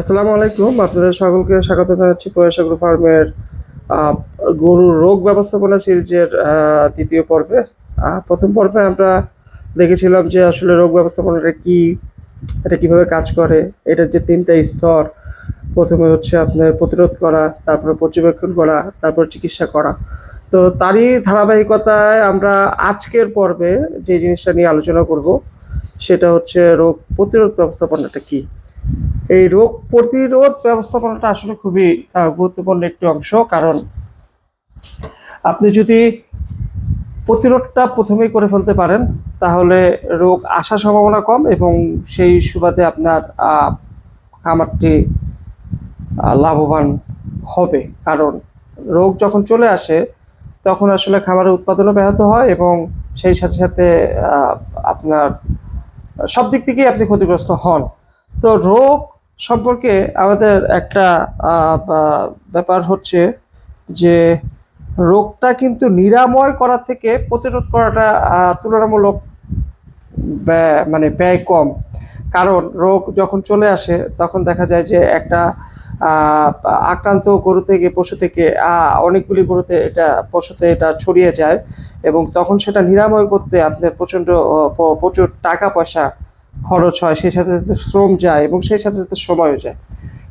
আসসালামু আলাইকুম। আপনাদের সকলকে স্বাগত জানাচ্ছি পয়সাগ্রু ফার্মের গরুর রোগ ব্যবস্থাপনা সিরিজের দ্বিতীয় পর্বে। প্রথম পর্বে আমরা দেখেছিলাম যে আসলে রোগ ব্যবস্থাপনাটা কি, এটা কীভাবে কাজ করে এটার যে তিনটা স্তর, প্রথমে হচ্ছে আপনার প্রতিরোধ করা, তারপরে পর্যবেক্ষণ করা, তারপর চিকিৎসা করা। তো তারই ধারাবাহিকতায় আমরা আজকের পর্বে যে জিনিসটা নিয়ে আলোচনা করব, সেটা হচ্ছে রোগ প্রতিরোধ ব্যবস্থাপনাটা কি। এই রোগ প্রতিরোধ ব্যবস্থাপনাটা আসলে খুবই গুরুত্বপূর্ণ একটি অংশ। কারণ আপনি যদি প্রতিরোধটা প্রথমেই করে ফেলতে পারেন, তাহলে রোগ আসার সম্ভাবনা কম এবং সেই সুবাদে আপনার খামারটি লাভবান হবে। কারণ রোগ যখন চলে আসে, তখন আসলে খামারের উৎপাদনও ব্যাহত হয় এবং সেই সাথে সাথে আপনার সব দিক থেকেই আপনি ক্ষতিগ্রস্ত হন। তো রোগ সম্পর্কে আমাদের একটা ব্যাপার হচ্ছে যে রোগটা কিন্তু নিরাময় করা থেকে প্রতিরোধ করাটা তুলনামূলক মানে ব্যয় কম। কারণ রোগ যখন চলে আসে, তখন দেখা যায় যে একটা আক্রান্ত গরু থেকে, পশু থেকে অনেকগুলি গরুতে এটা, পশুতে এটা ছড়িয়ে যায় এবং তখন সেটা নিরাময় করতে আপনার প্রচণ্ড প্রচুর টাকা পয়সা খরচ হয়, সেই সাথে সাথে শ্রম যায় এবং সেই সাথে সাথে সময়ও যায়।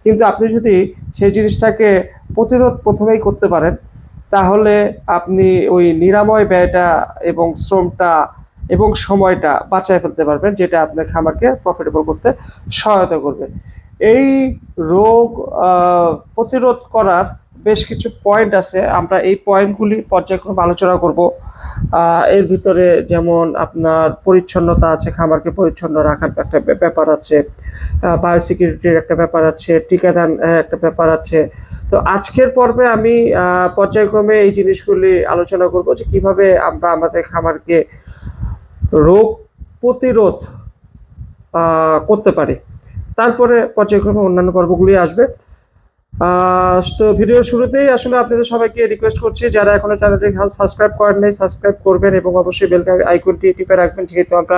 কিন্তু আপনি যদি সেই জিনিসটাকে প্রতিরোধ প্রথমেই করতে পারেন, তাহলে আপনি ওই নিরাময় ব্যয়টা এবং শ্রমটা এবং সময়টা বাঁচায় ফেলতে পারবেন, যেটা আপনার খামারকে প্রফিটেবল করতে সহায়তা করবে। এই রোগ প্রতিরোধ করার বেশ কিছু পয়েন্ট আছে। আমরা এই পয়েন্টগুলি পর্যায়ক্রমে আলোচনা করব। এর ভিতরে যেমন আপনার পরিচ্ছন্নতা আছে, খামারকে পরিচ্ছন্ন রাখার একটা ব্যাপার আছে। বায়োসিকিউরিটির একটা ব্যাপার আছে, টিকাদান একটা ব্যাপার আছে। তো আজকের পর্বে আমি পর্যায়ক্রমে এই জিনিসগুলি আলোচনা করব যে কীভাবে আমরা আমাদের খামারকে রোগ প্রতিরোধ করতে পারি। তারপরে পর্যায়ক্রমে অন্যান্য পর্বগুলি আসবে। তো ভিডিওর শুরুতেই আসলে আপনাদের সবাইকে রিকোয়েস্ট করছি, যারা এখনও চ্যানেলটি সাবস্ক্রাইব করেন নাই সাবস্ক্রাইব করবেন এবং অবশ্যই বেল আইকনটি টিপে রাখবেন, যেহেতু আমরা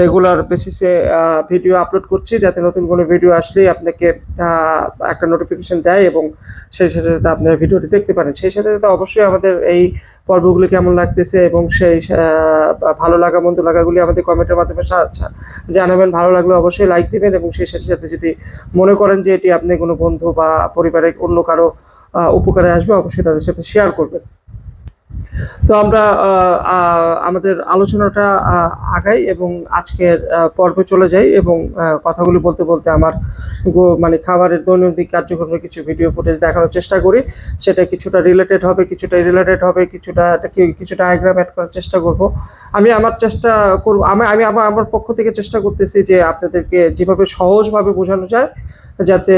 রেগুলার বেসিসে ভিডিও আপলোড করছি, যাতে নতুন কোনো ভিডিও আসলেই আপনাকে একটা নোটিফিকেশন দেয় এবং সেই সাথে সাথে আপনারা ভিডিওটি দেখতে পারেন। সেই সাথে সাথে অবশ্যই আমাদের এই পর্বগুলি কেমন লাগতেছে এবং সেই ভালো লাগা, মন্দ লাগাগুলি আমাদের কমেন্টের মাধ্যমে জানাবেন। ভালো লাগলে অবশ্যই লাইক দিবেন এবং সেই সাথে সাথে যদি মনে করেন যে এটি আপনি কোনো বন্ধু বা পরিবারে অন্য কারও উপকারে আসবে অবশ্যই তাদের সাথে শেয়ার করবেন। তো আমরা আমাদের আলোচনাটা আগাই এবং আজকের পর্বে চলে যাই এবং কথাগুলি বলতে বলতে আমার মানে খাবারের দৈনন্দিন কার্যক্রমের কিছু ভিডিও ফুটেজ দেখানোর চেষ্টা করি। সেটা কিছুটা রিলেটেড হবে, কিছুটা রিলেটেড হবে, কিছুটা কিছুটা ডায়াগ্রাম অ্যাড করার চেষ্টা করব। আমি আমার চেষ্টা করব, আমি আমি আমার আমার পক্ষ থেকে চেষ্টা করতেছি যে আপনাদেরকে যেভাবে সহজভাবে বোঝানো যায়, যাতে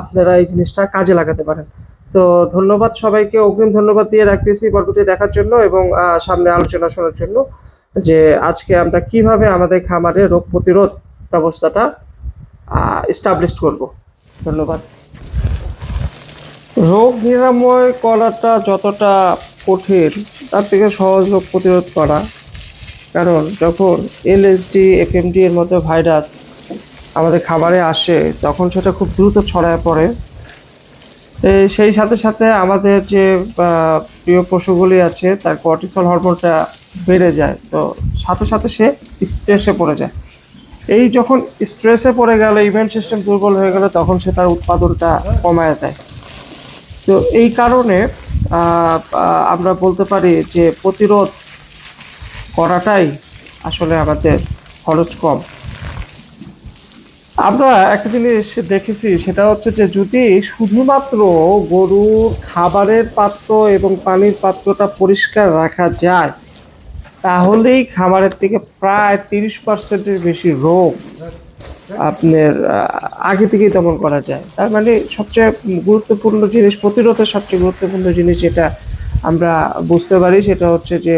আপনারা এই জিনিসটা কাজে লাগাতে পারেন। তো ধন্যবাদ সবাইকে, অগ্রিম ধন্যবাদ দিয়ে রাখতেছি পর্বটি দেখার জন্য এবং সামনে আলোচনা শোনার জন্য যে আজকে আমরা কীভাবে আমাদের খামারে রোগ প্রতিরোধ ব্যবস্থাটা এস্টাবলিশ করব। ধন্যবাদ। রোগ নিরাময় করাটা যতটা কঠিন, তার থেকে সহজ রোগ প্রতিরোধ করা। কারণ যখন এলএসডি এফএমডি এর মতো ভাইরাস আমাদের খাবারে আসে, তখন সেটা খুব দ্রুত ছড়ায় পড়ে। সেই সাথে সাথে আমাদের যে প্রিয় পশুগুলি আছে, তার কর্টিসল হরমোনটা বেড়ে যায়, তো সাথে সাথে সে স্ট্রেসে পড়ে যায়। এই যখন স্ট্রেসে পড়ে গেলে ইমিউন সিস্টেম দুর্বল হয়ে গেলে, তখন সে তার উৎপাদনটা কমায় দেয়। তো এই কারণে আমরা বলতে পারি যে প্রতিরোধ করাটাই আসলে আমাদের খরচ কম। আমরা একটা জিনিস দেখেছি, সেটা হচ্ছে যে যদি শুধুমাত্র গরুর খাবারের পাত্র এবং পানির পাত্রটা পরিষ্কার রাখা যায়, তাহলেই খামারের থেকে প্রায় তিরিশ পার্সেন্টের বেশি রোগ আপনার আগে থেকেই দমন করা যায়। তার মানে সবচেয়ে গুরুত্বপূর্ণ জিনিস, প্রতিরোধের সবচেয়ে গুরুত্বপূর্ণ জিনিস যেটা আমরা বুঝতে পারি, সেটা হচ্ছে যে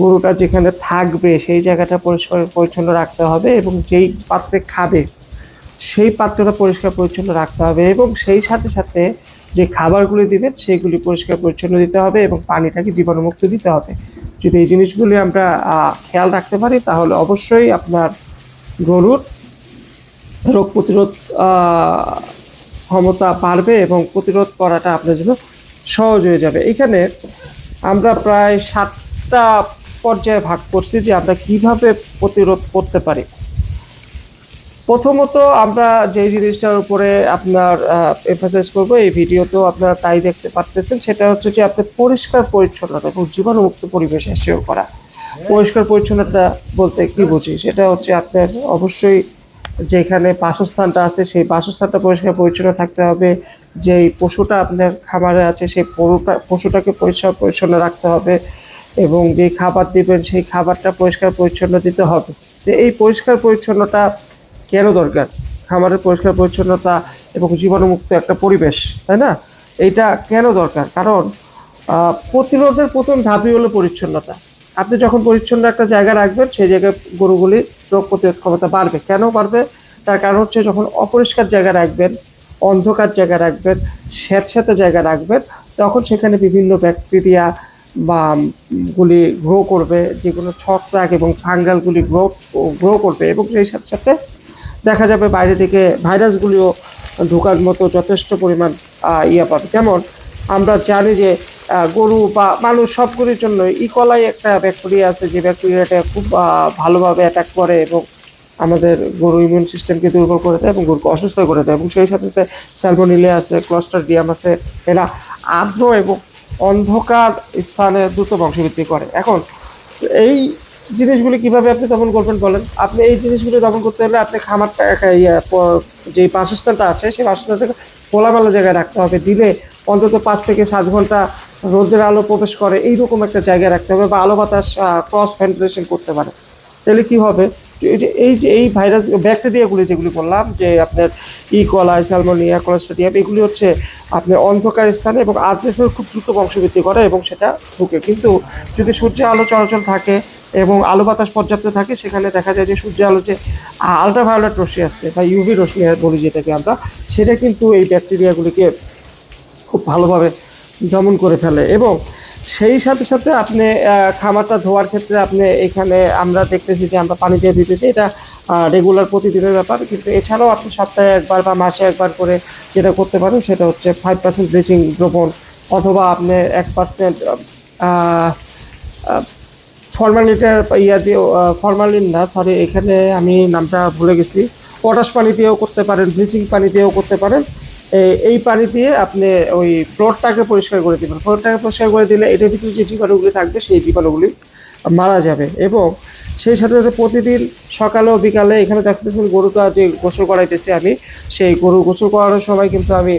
গরুটা যেখানে থাকবে, সেই জায়গাটা পরিষ্কার পরিচ্ছন্ন রাখতে হবে এবং যেই পাত্রে খাবে সেই পাত্রটা পরিষ্কার পরিচ্ছন্ন রাখতে হবে এবং সেই সাথে সাথে যে খাবারগুলি দিবেন, সেগুলি পরিষ্কার পরিচ্ছন্ন দিতে হবে এবং পানিটাকে জীবাণুমুক্ত দিতে হবে। যদি এই জিনিসগুলি আমরা খেয়াল রাখতে পারি, তাহলে অবশ্যই আপনার গরুর রোগ প্রতিরোধ ক্ষমতা বাড়বে এবং প্রতিরোধ করাটা আপনার জন্য সহজ হয়ে যাবে। এখানে আমরা প্রায় সাতটা পর্যায়ে ভাগ করছি যে আমরা কীভাবে প্রতিরোধ করতে পারি। প্রথমত আমরা যে জিনিসটার উপরে আপনার এমফাসাইজ করব, এই ভিডিওতেও আপনারা তাই দেখতে পারতেছেন, সেটা হচ্ছে যে আপনি পরিষ্কার পরিচ্ছন্নতা এবং জীবাণুমুক্ত পরিবেশ এসেও করা। পরিষ্কার পরিচ্ছন্নতা বলতে কি বুঝি? সেটা হচ্ছে আপনার অবশ্যই যেখানে বাসস্থানটা আছে, সেই বাসস্থানটা পরিষ্কার পরিচ্ছন্ন থাকতে হবে। যেই পশুটা আপনার খাবারে আছে, সেই পশুটা পশুটাকে পরিষ্কার পরিচ্ছন্ন রাখতে হবে এবং যে খাবার দিবেন, সেই খাবারটা পরিষ্কার পরিচ্ছন্ন দিতে হবে। এই পরিষ্কার পরিচ্ছন্নতা কেন দরকার? খামারের পরিষ্কার, পরিচ্ছন্নতা এবং জীবাণুমুক্ত একটা পরিবেশ, তাই না? এইটা কেন দরকার? কারণ প্রতিরোধের প্রথম ধাপই হলো পরিচ্ছন্নতা। আপনি যখন পরিচ্ছন্ন একটা জায়গা রাখবেন, সেই জায়গায় গরুগুলি রোগ প্রতিরোধ ক্ষমতা বাড়বে। কেন বাড়বে? তার কারণ হচ্ছে যখন অপরিষ্কার জায়গা রাখবেন, অন্ধকার জায়গা রাখবেন স্যাঁতস্যাঁতে জায়গা রাখবেন, তখন সেখানে বিভিন্ন ব্যাকটেরিয়া বা গুলি গ্রো করবে, যেগুলো ছত্রাক এবং ফাঙ্গালগুলি গ্রো গ্রো করবে এবং সেই সাথে সাথে দেখা যাবে বাইরে থেকে ভাইরাসগুলিও ঢোকার মতো যথেষ্ট পরিমাণ ইয়ে পাবে। যেমন আমরা জানি যে গরু বা মানুষ সবগুলির জন্য ইকলাই একটা ব্যাকটেরিয়া আছে, যে ব্যাকটেরিয়াটা খুব ভালোভাবে অ্যাটাক করে এবং আমাদের গরু ইমিউন সিস্টেমকে দুর্বল করে দেয় এবং গরুকে অসুস্থ করে দেয় এবং সেই সাথে সাথে স্যালমোনিলে আছে ক্লস্টারডিয়াম আছে এরা আর্দ্র এবং অন্ধকার স্থানে দ্রুত বংশবৃদ্ধি করে। এখন এই জিনিসগুলি কীভাবে আপনি দমন করবেন বলেন? আপনি এই জিনিসগুলি দমন করতে হলে আপনি খামারটা যে বাসস্থানটা আছে, সেই বাসস্থানটাকে খোলামেলা জায়গায় রাখতে হবে। দিলে অন্তত পাঁচ থেকে সাত ঘণ্টা রোদের আলো প্রবেশ করে, এইরকম একটা জায়গায় রাখতে হবে বা আলো বাতাস ক্রস ভেন্টিলেশন করতে পারে। তাহলে কি হবে? এই যে এই যে, এই ভাইরাস, ব্যাকটেরিয়াগুলি যেগুলি বললাম, যে আপনার ই কলাই স্যালমোনিয়া কোলেস্ট্রিয়াম এগুলি হচ্ছে আপনার অন্ধকার স্থানে এবং আর্দ্রেসের খুব দ্রুত বংশবৃদ্ধি করে এবং সেটা ঢুকে। কিন্তু যদি সূর্যের আলো চলাচল থাকে এবং আলো বাতাস পর্যাপ্ত থাকে, সেখানে দেখা যায় যে সূর্যের আলো যে আলট্রাভায়োলেট রশ্মি আছে, বা ইউভি রশ্মি বলি যেটাকে আমরা, সেটা কিন্তু এই ব্যাকটেরিয়াগুলিকে খুব ভালোভাবে দমন করে ফেলে। এবং সেই সাথে সাথে আপনি খামারটা ধোয়ার ক্ষেত্রে আপনি এখানে আমরা দেখতেছি যে আমরা পানি দিয়ে দিতেছি, এটা রেগুলার প্রতিদিনের ব্যাপার। কিন্তু এছাড়াও আপনি সপ্তাহে একবার বা মাসে একবার করে যেটা করতে পারেন, সেটা হচ্ছে ফাইভ পার্সেন্ট ব্লিচিং দ্রবণ, অথবা আপনি এক পার্সেন্ট ফর্মালিটার ইয়া দিয়েও ফর্মালিন না সরি এখানে আমি নামটা ভুলে গেছি। পটাশ পানি দিয়েও করতে পারেন ব্লিচিং পানি দিয়েও করতে পারেন। এই পানি দিয়ে আপনি ওই ফ্লোরটাকে পরিষ্কার করে দেবেন। ফ্লোরটাকে পরিষ্কার করে দিলে এটার ভিতরে যে জীবাণুগুলি থাকবে, সেই জীবাণুগুলি মারা যাবে। এবং সেই সাথে সাথে প্রতিদিন সকালে ও বিকালে এখানে দেখতেছেন গরুটা যে গোসল করাইতেছি আমি, সেই গরু গোসল করানোর সময় কিন্তু আমি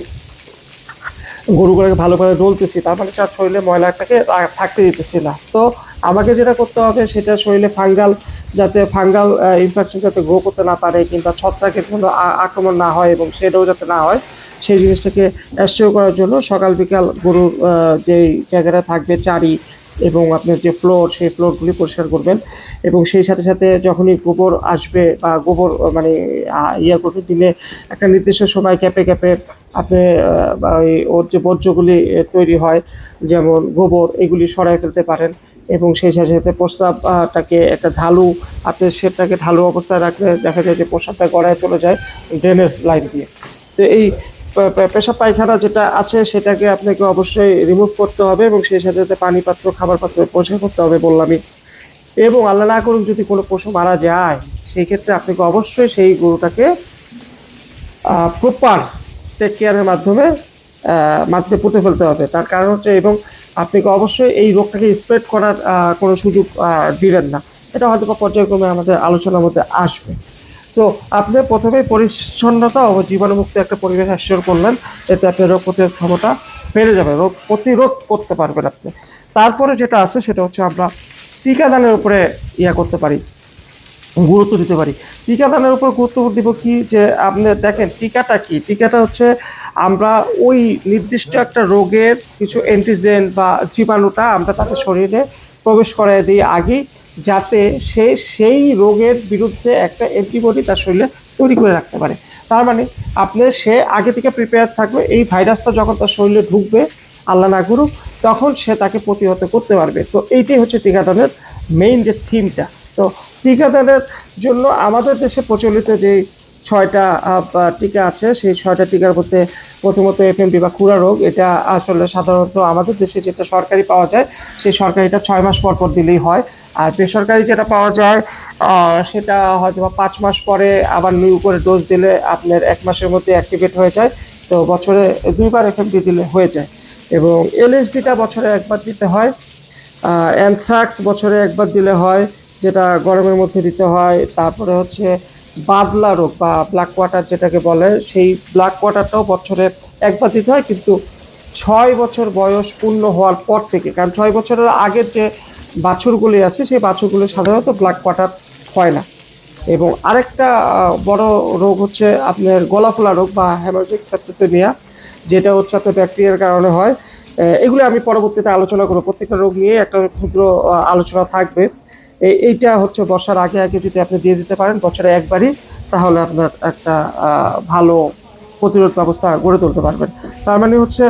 গরুগুলোকে ভালো করে ডলতেছি। তার মানে তার শরীরে ময়লাটাকে থাকতে দিতেছি না। তো আমাকে যেটা করতে হবে সেটা শরীরে ফাঙ্গাল যাতে ফাঙ্গাল ইনফেকশন যাতে গ্রো করতে না পারে কিংবা ছত্রাকের কোনো আক্রমণ না হয় এবং সেটাও যাতে না হয়, সেই জিনিসটাকে অ্যাসিও করার জন্য সকাল বিকাল গরুর যেই জায়গাটা থাকবে চারি এবং আপনার যে ফ্লোর সেই ফ্লোরগুলি পরিষ্কার করবেন এবং সেই সাথে সাথে যখনই গোবর আসবে বা গোবর মানে ইয়ে করবে দিনে একটা নির্দিষ্ট সময় ক্যাপে ক্যাপে আপনি ওর যে বর্জ্যগুলি তৈরি হয়, যেমন গোবর, এগুলি সরাই ফেলতে পারেন। এবং সেই সাথে সাথে প্রস্রাবটাকে একটা ঢালু আপনি সেটাকে ঢালু অবস্থায় রাখলে দেখা যায় যে প্রস্রাবটা গড়ায় চলে যায় ড্রেনেজ লাইন দিয়ে। তো এই পেশাব পায়খানা যেটা আছে সেটাকে আপনাকে অবশ্যই রিমুভ করতে হবে এবং সেই সাথে সাথে পানি পাত্র খাবার পাত্র পরিষ্কার করতে হবে বললামই। এবং আল্লাহ না করুন যদি কোনো পশু মারা যায়, সেই ক্ষেত্রে আপনাকে অবশ্যই সেই গরুটাকে প্রপার টেক কেয়ারের মাধ্যমে মাটিতে পুঁতে ফেলতে হবে। তার কারণ হচ্ছে এবং আপনাকে অবশ্যই এই রোগটাকে স্প্রেড করার কোনো সুযোগ দিবেন না। এটা হয়তো বা পর্যায়ক্রমে আমাদের আলোচনার মধ্যে আসবে। তো আপনি প্রথমে পরিচ্ছন্নতা ও জীবাণুমুক্ত একটা পরিবেশ আশ্রয় করলেন, এতে আপনার রোগ প্রতিরোধ ক্ষমতা বেড়ে যাবে, রোগ প্রতিরোধ করতে পারবেন আপনি। তারপরে যেটা আছে সেটা হচ্ছে আমরা টিকাদানের উপরে ইয়া করতে পারি। গুরুত্ব দিতে পারি। টিকাদানের উপর গুরুত্ব দিব কি যে, আপনি দেখেন, টিকাটা কি? টিকাটা হচ্ছে আমরা ওই নির্দিষ্ট একটা রোগের কিছু অ্যান্টিজেন বা জীবাণুটা আমরা তাদের শরীরে প্রবেশ করাই দিই আগে যাতে সে সেই রোগের বিরুদ্ধে একটা অ্যান্টিবডি তার শরীরে তৈরি করে রাখতে পারে। তার মানে আপনি, সে আগে থেকে প্রিপেয়ার থাকবে, এই ভাইরাসটা যখন তার শরীরে ঢুকবে, আল্লাহ না করুক, তখন সে তাকে প্রতিহত করতে পারবে। তো এইটাই হচ্ছে টিকাদানের মেইন যে থিমটা তো টিকাদানের জন্য আমাদের দেশে প্রচলিত যে ছয়টা টিকা আছে, সেই ছয়টা টিকার মধ্যে প্রথমত এফএমপি বা খুরা রোগ, এটা আসলে সাধারণত আমাদের দেশে যেটা সরকারি পাওয়া যায়, সেই সরকারিটা ছয় মাস পর পর দিলেই হয়। আর বেসরকারি যেটা পাওয়া যায় সেটা হয়তো বা পাঁচ মাস পরে আবার নিউ করে ডোজ দিলে আপনার এক মাসের মধ্যে অ্যাক্টিভেট হয়ে যায়। তো বছরে দুইবার এফএমপি দিলে হয়ে যায়। এবং এলএসডিটা বছরে একবার দিতে হয় অ্যানথ্রাক্স বছরে একবার দিলে হয় যেটা গরমের মধ্যে দিতে হয়, তারপরে হচ্ছে বাদলা রোগ বা ব্ল্যাক কোয়াটার যেটাকে বলে, সেই ব্ল্যাক কোয়াটারটাও বছরে একবার দিতে হয়, কিন্তু ছয় বছর বয়স পূর্ণ হওয়ার পর থেকে, কারণ ছয় বছরের আগের যে বাছুরগুলি আছে, সেই বাছুরগুলি সাধারণত ব্ল্যাক কোয়াটার হয় না। এবং আরেকটা বড় রোগ হচ্ছে আপনার গলাফোলা রোগ বা হ্যামার্জিক সেপ্টিসেমিয়া যেটা হচ্ছে আপনার ব্যাকটেরিয়ার কারণে হয়। এগুলো আমি পরবর্তীতে আলোচনা করব। প্রত্যেকটা রোগ নিয়ে একটা ক্ষুদ্র আলোচনা থাকবে। এইটা হচ্ছে বর্ষার আগে আগে যদি আপনি দিয়ে দিতে পারেন, বছরে একবারই, তাহলে আপনার একটা ভালো প্রতিরোধ ব্যবস্থা গড়ে তুলতে পারবেন। তার মানে হচ্ছে,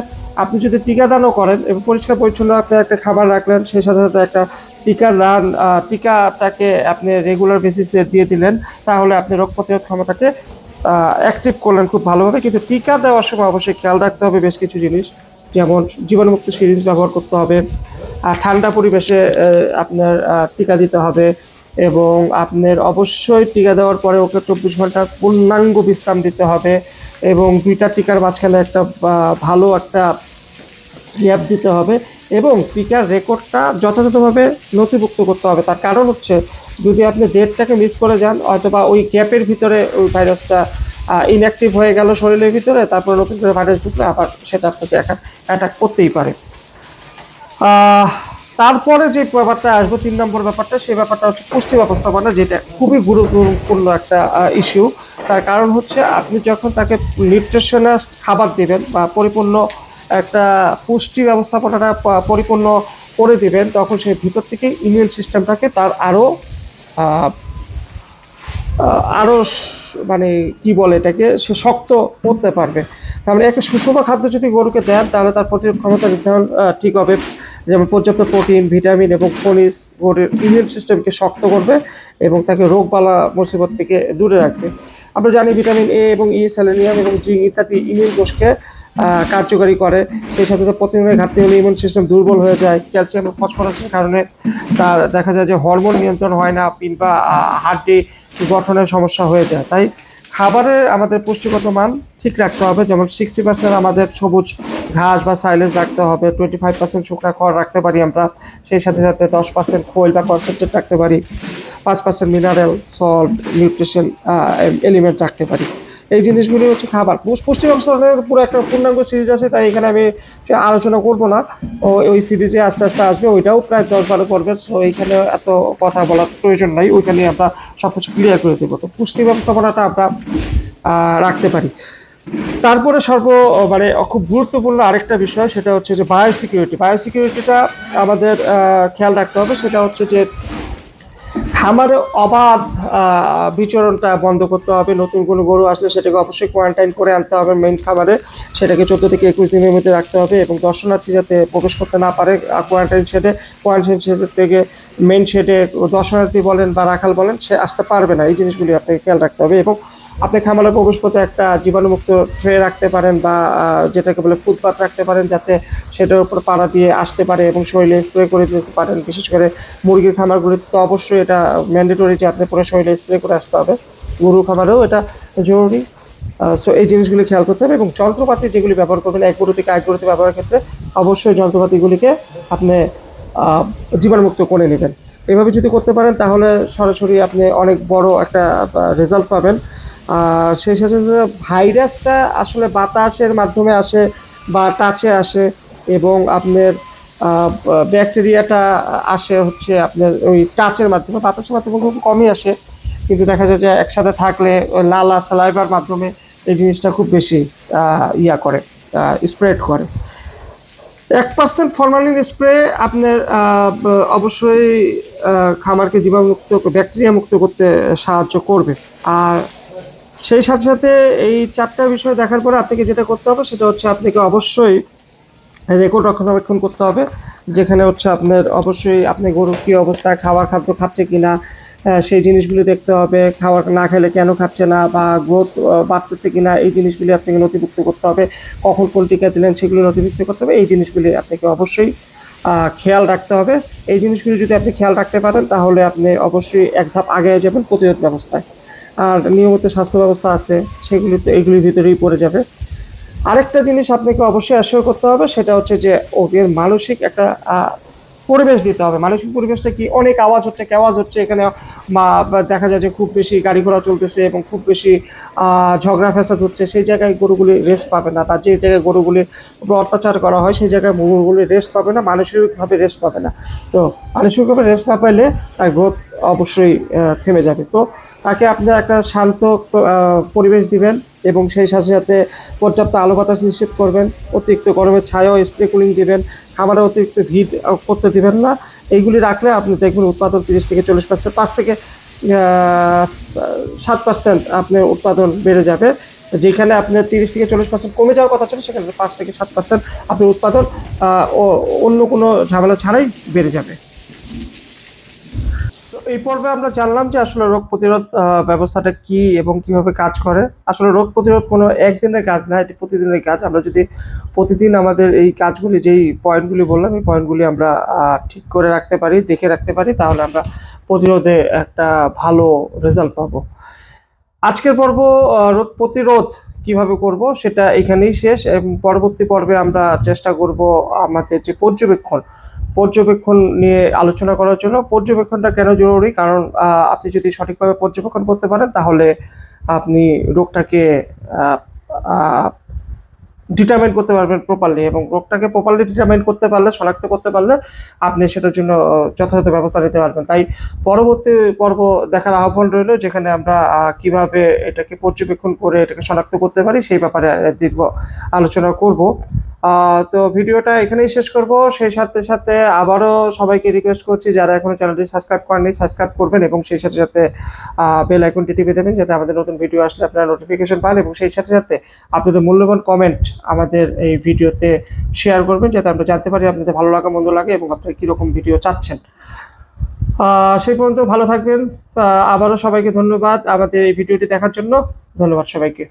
আপনি যদি টিকাদানও করেন এবং পরিষ্কার পরিচ্ছন্ন আপনি একটা খাবার রাখলেন, সেই সাথে সাথে একটা টিকা দান টিকাটাকে আপনি রেগুলার বেসিসে দিয়ে দিলেন, তাহলে আপনি রোগ প্রতিরোধ ক্ষমতাকে অ্যাক্টিভ করলেন খুব ভালোভাবে। কিন্তু টিকা দেওয়ার সময় অবশ্যই খেয়াল রাখতে হবে বেশ কিছু জিনিস, যেমন জীবাণুমুক্ত সিরিজ ব্যবহার করতে হবে ঠান্ডা পরিবেশে আপনার টিকা দিতে হবে এবং আপনার অবশ্যই টিকা দেওয়ার পরে ওকে চব্বিশ ঘণ্টার পূর্ণাঙ্গ বিশ্রাম দিতে হবে এবং দুইটা টিকার মাঝখানে একটা ভালো একটা গ্যাপ দিতে হবে এবং টিকার রেকর্ডটা যথাযথভাবে নথিভুক্ত করতে হবে। তার কারণ হচ্ছে, যদি আপনি ডেটটাকে মিস করে যান, অথবা ওই গ্যাপের ভিতরে ওই ভাইরাসটা ইনঅ্যাক্টিভ হয়ে গেল শরীরের ভিতরে, তারপর নতুন করে ভাইরাস ঢুকলে আবার সেটা আপনাকে অ্যাটাক করতেই পারে। তারপরে যে ব্যাপারটা আসব, তিন নম্বর ব্যাপারটা, সেই ব্যাপারটা হচ্ছে পুষ্টি ব্যবস্থাপনা, যেটা খুবই গুরুত্বপূর্ণ একটা ইস্যু তার কারণ হচ্ছে আপনি যখন তাকে নিউট্রিশনাস খাবার দেবেন বা পরিপূর্ণ একটা পুষ্টি ব্যবস্থাপনাটা পরিপূর্ণ করে দেবেন, তখন সে ভিতর থেকে ইমিউন সিস্টেমটাকে তার আরও আরও মানে কি বলে এটাকে, সে শক্ত করতে পারবে। তার মানে একটা সুষম খাদ্য যদি গরুকে দেন, তাহলে তার প্রতিরোধ ক্ষমতা নির্ধারণ ঠিক হবে। যেমন পর্যাপ্ত প্রোটিন, ভিটামিন এবং খনিজ গরুর ইমিউন সিস্টেমকে শক্ত করবে এবং তাকে রোগবালা মুসিবত থেকে দূরে রাখবে। আমরা জানি ভিটামিন এ এবং ই স্যালেনিয়াম এবং জিঙ্ক ইত্যাদি ইমিউন কোষকে কার্যকরী করে। সেই সাথে সাথে প্রতিদিনের ঘাটতি হলে ইমিউন সিস্টেম দুর্বল হয়ে যায়। ক্যালসিয়াম ফসফরাসের কারণে তার দেখা যায় যে হরমোন নিয়ন্ত্রণ হয় না কিংবা হাড্ডি গঠনের সমস্যা হয়ে যায়। তাই খাবারের আমাদের পুষ্টিগত মান ঠিক রাখতে হবে, যেমন সিক্সটি পার্সেন্ট আমাদের সবুজ ঘাস বা সাইলেজ রাখতে হবে টোয়েন্টি ফাইভ পার্সেন্ট শুকনা খড় রাখতে পারি আমরা, সেই সাথে সাথে দশ পার্সেন্ট খোল বা কনসেন্ট্রেট রাখতে পারি, পাঁচ percent mineral salt nutrition element রাখতে পারি। এই জিনিসগুলি হচ্ছে খাবার। পুষ- পুষ্টি ব্যবস্থাপনার পুরো একটা পূর্ণাঙ্গ সিরিজ আছে, তাই এখানে আমি আলোচনা করব না। ওই সিরিজে আস্তে আস্তে আসবে, ওইটাও প্রায় দশ বারো পর্বের সো এইখানে এত কথা বলার প্রয়োজন নাই ওইখানে আমরা সব কিছু ক্লিয়ার করে দেবো। তো পুষ্টি ব্যবস্থাপনাটা আমরা রাখতে পারি। তারপরে সর্ব মানে খুব গুরুত্বপূর্ণ আরেকটা বিষয়, সেটা হচ্ছে যে বায়োসিকিউরিটি বায়োসিকিউরিটিটা আমাদের খেয়াল রাখতে হবে, সেটা হচ্ছে যে খামারে অবাধ বিচরণটা বন্ধ করতে হবে। নতুন কোনো গরু আসলে সেটাকে অবশ্যই কোয়ারেন্টাইন করে আনতে হবে মেইন খামারে। সেটাকে চোদ্দ থেকে একুশ দিনের মধ্যে রাখতে হবে এবং দর্শনার্থী যাতে প্রবেশ করতে না পারে কোয়ারেন্টাইন শেডে কোয়ারেন্টাইন শেডের থেকে মেইন শেডে দর্শনার্থী বলেন বা রাখাল বলেন, সে আসতে পারবে না। এই জিনিসগুলি আপনাকে খেয়াল রাখতে হবে এবং আপনি খামারে প্রবেশ পথে একটা জীবাণুমুক্ত ট্রে রাখতে পারেন বা যেটাকে বলে ফুটপাত রাখতে পারেন যাতে সেটার উপর পাড়া দিয়ে আসতে পারে এবং শরীরে স্প্রে করে দিতে পারেন। বিশেষ করে মুরগির খামারগুলিতে তো অবশ্যই এটা ম্যান্ডেটরি যে আপনি পুরো শরীরে স্প্রে করে আসতে হবে। গরু খামারেও এটা জরুরি। সো এই জিনিসগুলি খেয়াল করতে হবে এবং যন্ত্রপাতি যেগুলি ব্যবহার করবেন, এক গরু থেকে এক গরুতে ব্যবহারের ক্ষেত্রে অবশ্যই যন্ত্রপাতিগুলিকে আপনি জীবাণুমুক্ত করে নেবেন। এভাবে যদি করতে পারেন তাহলে সরাসরি আপনি অনেক বড় একটা রেজাল্ট পাবেন। সেই সাথে সাথে ভাইরাসটা আসলে বাতাসের মাধ্যমে আসে বা টাচে আসে এবং আপনার ব্যাকটেরিয়াটা আসে হচ্ছে আপনার ওই টাচের মাধ্যমে, বাতাসের মাধ্যমে খুব কমই আসে। কিন্তু দেখা যায় যে একসাথে থাকলে ওই লালা সালাইবার মাধ্যমে এই জিনিসটা খুব বেশি ইয়া করে স্প্রেড করে। এক পার্সেন্ট ফরমালিন স্প্রে আপনার অবশ্যই খামারকে জীবাণুমুক্ত, ব্যাকটেরিয়া মুক্ত করতে সাহায্য করবে। আর সেই সাথে সাথে এই চারটা বিষয় দেখার পরে আপনাকে যেটা করতে হবে সেটা হচ্ছে আপনাকে অবশ্যই রেকর্ড রক্ষণাবেক্ষণ করতে হবে যেখানে হচ্ছে আপনার অবশ্যই আপনি গরুর কী অবস্থায় খাবার খাদ্য খাচ্ছে কিনা আহ, সেই জিনিসগুলি দেখতে হবে খাবার না খেলে কেন খাচ্ছে না বা গ্রোথ বাড়তেছে কি না এই জিনিসগুলি আপনাকে নথিভুক্ত করতে হবে কখন কোন টিকা দিলেন সেগুলো নথিভুক্ত করতে হবে এই জিনিসগুলি আপনাকে অবশ্যই খেয়াল রাখতে হবে এই জিনিসগুলি যদি আপনি খেয়াল রাখতে পারেন তাহলে আপনি অবশ্যই এক ধাপ আগে যাবেন প্রতিরোধ ব্যবস্থায়। আর নিয়মিত স্বাস্থ্য ব্যবস্থা আছে, সেগুলি তো এগুলির ভিতরেই পড়ে যাবে। আরেকটা জিনিস আপনাকে অবশ্যই অ্যাসিওর করতে হবে, সেটা হচ্ছে যে ওদের মানসিক একটা পরিবেশ দিতে হবে। মানসিক পরিবেশটা কি? অনেক আওয়াজ হচ্ছে কেওয়াজ হচ্ছে। এখানে দেখা যায় যে খুব বেশি গাড়ি ঘোড়া চলতেছে এবং খুব বেশি ঝগড়া ফ্যাসাদ হচ্ছে। সেই জায়গায় গরুগুলি রেস্ট পাবে না। তার যে জায়গায় গরুগুলি অত্যাচার করা হয়, সেই জায়গায় গরুগুলি রেস্ট পাবে না, মানসিকভাবে রেস্ট পাবে না। তো মানসিকভাবে রেস্ট না পেলে তার গ্রোথ অবশ্যই থেমে যাবে। তো তাকে আপনি একটা শান্ত পরিবেশ দিবেন। এবং সেই সাথে সাথে পর্যাপ্ত আলো বাতাস নিশ্চিত করবেন, অতিরিক্ত গরমের ছায়াও স্প্রে কুলিং দিবেন, খাবারে অতিরিক্ত ভিড় করতে দেবেন না। এইগুলি রাখলে আপনি দেখবেন উৎপাদন তিরিশ থেকে চল্লিশ পার্সেন্ট পাঁচ থেকে সাত পার্সেন্ট আপনার উৎপাদন বেড়ে যাবে। যেখানে আপনার তিরিশ থেকে চল্লিশ পার্সেন্ট কমে যাওয়ার কথা ছিল, সেখানে পাঁচ থেকে সাত পার্সেন্ট আপনার উৎপাদন অন্য কোনো ঝামেলা ছাড়াই বেড়ে যাবে। এই পর্বে আমরা জানলাম যে আসলে রোগ প্রতিরোধ ব্যবস্থাটা কি এবং কীভাবে কাজ করে। আসলে রোগ প্রতিরোধ কোনো একদিনের কাজ না, এটি প্রতিদিনের কাজ। আমরা যদি প্রতিদিন আমাদের এই কাজগুলি, যেই পয়েন্টগুলি বললাম, এই পয়েন্টগুলি আমরা ঠিক করে রাখতে পারি, দেখে রাখতে পারি, তাহলে আমরা প্রতিরোধে একটা ভালো রেজাল্ট পাবো। আজকের পর্ব রোগ প্রতিরোধ কীভাবে করব সেটা এখানেই শেষ। পরবর্তী পর্বে আমরা চেষ্টা করব আমাদের যে পর্যবেক্ষণ পর্যবেক্ষণ নিয়ে আলোচনা করার জন্য পর্যবেক্ষণটা কেন জরুরি? কারণ আপনি যদি সঠিকভাবে পর্যবেক্ষণ করতে পারেন, তাহলে আপনি রোগটাকে ডিটারমাইন করতে পারবেন প্রপারলি এবং রোগটাকে প্রপারলি ডিটারমাইন করতে পারলে, শনাক্ত করতে পারলে, আপনি সেটার জন্য যথাযথ ব্যবস্থা নিতে পারবেন। তাই পরবর্তী পর্ব দেখার আহ্বান রইল, যেখানে আমরা কীভাবে এটাকে পর্যবেক্ষণ করে এটাকে শনাক্ত করতে পারি, সেই ব্যাপারে দীর্ঘ আলোচনা করব। তো ভিডিওটা এখানেই শেষ করব। সেই সাথে সাথে আবারও সবাইকে রিকোয়েস্ট করছি, যারা এখনও চ্যানেলটি সাবস্ক্রাইব করেননি সাবস্ক্রাইব করবেন এবং সেই সাথে সাথে বেল আইকনটি টিপে দেবেন যাতে আমাদের নতুন ভিডিও আসলে আপনারা নোটিফিকেশন পান এবং সেই সাথে সাথে আপনাদের মূল্যবান কমেন্ট আমাদের এই ভিডিওতে শেয়ার করবেন যাতে আমরা জানতে পারি আপনাদের ভালো লাগা, মন্দ লাগে এবং আপনারা কীরকম ভিডিও চাচ্ছেন। সেই পর্যন্ত ভালো থাকবেন। আবারও সবাইকে ধন্যবাদ আমাদের এই ভিডিওটি দেখার জন্য। ধন্যবাদ সবাইকে।